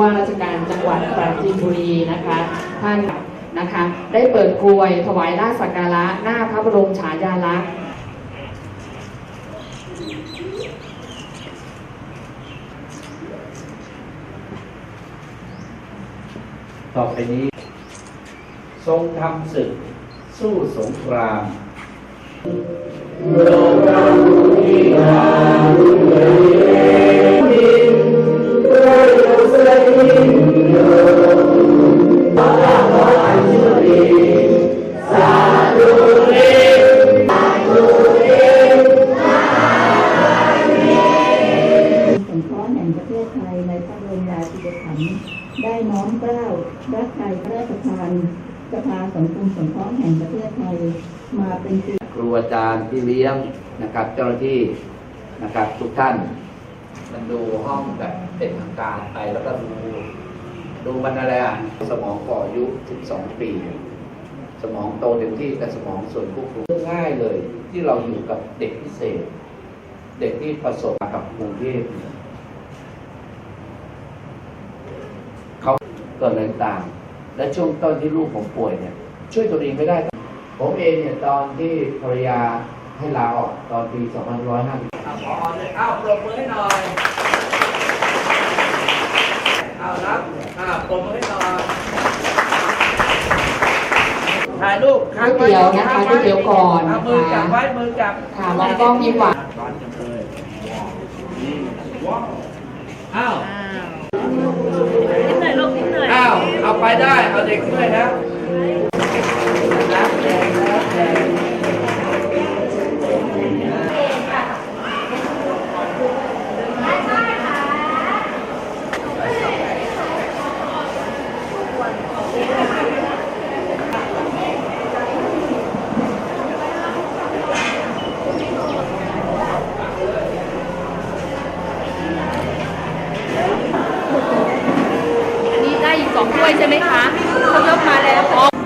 ว่าราชการจังหวัดปราจีนบุรีนะคะ ท่านนะคะได้เปิดกลวยถวายราชสักการะหน้าพระบรมฉายาลักษณ์ต่อไปนี้ ทรงทำศึก สู้สงครามโลกาภิวั งประเทศไทยในพระบรมราชูปถัมภ์ได้น้อมเกล้ารักไทยพระราชทานสภาสังคมสงเคราะห์แห่งประเทศไทยมาเป็นปีครูอาจารย์ที่เลี้ยงนะครับ เจ้าหน้าที่นะครับทุกท่านมันดูห้องแบบเป็นทางการไปแล้วก็ดูดูมันอะไรอะสมองก่ออายุ 12 ปี สมองโตเต็มที่แต่สมองส่วนควบคุมง่ายเลย ที่เราอยู่กับเด็กพิเศษ เด็กที่ประสบกับกรุงเทพเนี่ย เขาเกิดอะไรต่างและช่วงต้นที่ลูกผมป่วยเนี่ย ช่วยตัวเองไม่ได้ ผมเองเนี่ยตอนที่ภรรยาให้ลาออกตอนปี 2550เอาพอเลยเอาปรบมือให้หน่อยเอารับอ่าปรบมือให้หน่อยถ่ายรูปก๋วยเตี๋ยวนะคะก๋วยเตี๋ยวก่อนเอามือจับไว้มือจับค่ะมองกล้องยิ้มหวานอ้าว นิดหน่อยลูกนิดหน่อย อ้าว เอา ไปได้เอาเด็กด้วยนะ ด้วยใช่ไหมคะเขายกมาแล้ว